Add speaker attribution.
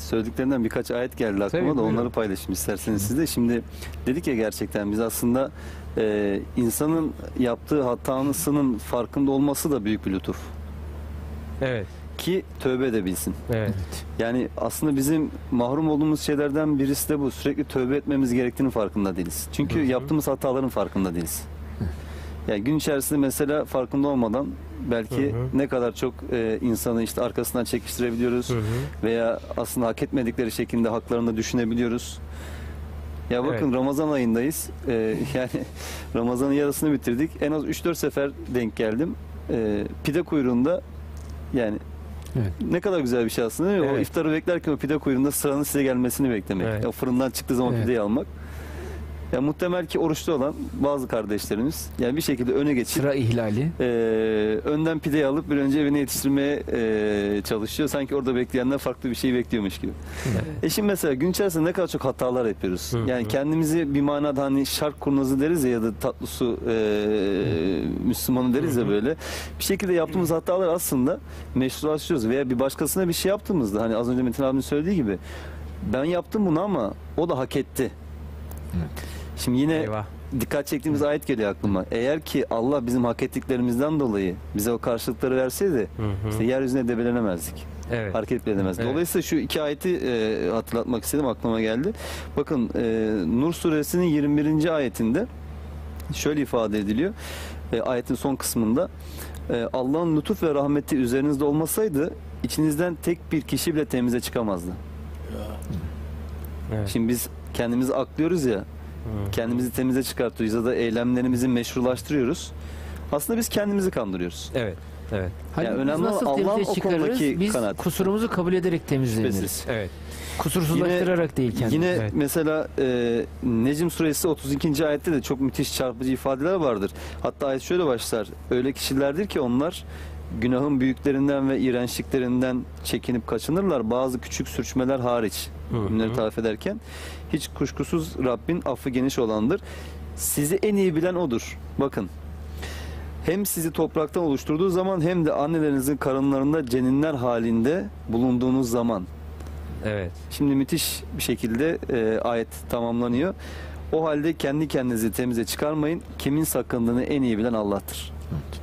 Speaker 1: söylediklerinden birkaç ayet geldi aklıma
Speaker 2: Tabii,
Speaker 1: da
Speaker 2: buyurun.
Speaker 1: onları paylaşayım isterseniz siz de. Şimdi dedik ya gerçekten biz aslında e, insanın yaptığı hatasının farkında olması da büyük bir lütuf.
Speaker 2: Evet.
Speaker 1: Ki tövbe edebilsin.
Speaker 2: Evet.
Speaker 1: Yani aslında bizim mahrum olduğumuz şeylerden birisi de bu. Sürekli tövbe etmemiz gerektiğinin farkında değiliz. Çünkü
Speaker 2: Hı hı.
Speaker 1: yaptığımız hataların farkında değiliz. Yani gün içerisinde mesela farkında olmadan belki
Speaker 2: Hı hı.
Speaker 1: ne kadar çok e, insanı işte arkasından çekiştirebiliyoruz
Speaker 2: Hı hı.
Speaker 1: veya aslında hak etmedikleri şekilde haklarını düşünebiliyoruz. Ya bakın
Speaker 2: Evet.
Speaker 1: Ramazan ayındayız. Ee, yani Ramazan'ın yarısını bitirdik. En az 3-4 sefer denk geldim. Ee, pide kuyruğunda yani
Speaker 3: Evet.
Speaker 1: ne kadar güzel bir şey aslında değil mi? O
Speaker 2: Evet.
Speaker 1: iftarı beklerken o pide kuyruğunda sıranın size gelmesini beklemek.
Speaker 2: Evet.
Speaker 1: O fırından çıktığı zaman
Speaker 3: Evet.
Speaker 1: pideyi almak. Ya muhtemel ki oruçlu olan bazı kardeşlerimiz yani bir şekilde öne geçip
Speaker 3: Sıra ihlali.
Speaker 1: e, önden pideyi alıp bir önce evine yetiştirmeye e, çalışıyor. Sanki orada bekleyenler farklı bir şey bekliyormuş gibi. E şimdi mesela gün içerisinde ne kadar çok hatalar yapıyoruz.
Speaker 2: Hı hı.
Speaker 1: Yani kendimizi bir manada hani şark kurnazı deriz ya ya da tatlı su e, Müslümanı deriz ya böyle. Bir şekilde yaptığımız hatalar aslında meşrulaştırıyoruz veya bir başkasına bir şey yaptığımızda hani az önce Metin abinin söylediği gibi ben yaptım bunu ama o da hak etti. Şimdi yine
Speaker 2: Eyvah.
Speaker 1: dikkat çektiğimiz ayet geliyor aklıma. Eğer ki Allah bizim hak ettiklerimizden dolayı bize o karşılıkları verseydi
Speaker 2: Hı hı.
Speaker 1: işte yeryüzüne debelenemezdik.
Speaker 2: Evet.
Speaker 1: Hareket bile edemezdik.
Speaker 2: Evet.
Speaker 1: Dolayısıyla şu iki ayeti e, hatırlatmak istedim aklıma geldi. Bakın e, Nur suresinin 21. ayetinde şöyle ifade ediliyor. E, ayetin son kısmında e, Allah'ın lütuf ve rahmeti üzerinizde olmasaydı içinizden tek bir kişi bile temize çıkamazdı.
Speaker 2: Evet.
Speaker 1: Şimdi biz kendimizi aklıyoruz ya. Kendimizi temize çıkartıyoruz ya da eylemlerimizi meşrulaştırıyoruz. Aslında biz kendimizi kandırıyoruz.
Speaker 2: Evet. Evet.
Speaker 3: Hani
Speaker 1: Yani önemli olan
Speaker 3: nasıl
Speaker 1: Allah'ın o konudaki
Speaker 3: Biz
Speaker 1: kanaati.
Speaker 3: kusurumuzu kabul ederek temizleniriz.
Speaker 1: Şüphesiz.
Speaker 2: Evet.
Speaker 3: Kusursuzlaştırarak değil kendimizi.
Speaker 1: Yine
Speaker 2: Evet.
Speaker 1: mesela e, Necm suresi 32. ayette de çok müthiş çarpıcı ifadeler vardır. Hatta ayet şöyle başlar. Öyle kişilerdir ki onlar günahın büyüklerinden ve iğrençliklerinden çekinip kaçınırlar. Bazı küçük sürçmeler hariç. Bunları tarif ederken hiç kuşkusuz Rabbin affı geniş olandır. Sizi en iyi bilen odur. Bakın. Hem sizi topraktan oluşturduğu zaman hem de annelerinizin karınlarında ceninler halinde bulunduğunuz zaman
Speaker 2: Evet.
Speaker 1: Şimdi müthiş bir şekilde e, ayet tamamlanıyor. O halde kendi kendinizi temize çıkarmayın. Kimin sakındığını en iyi bilen Allah'tır.
Speaker 3: Evet.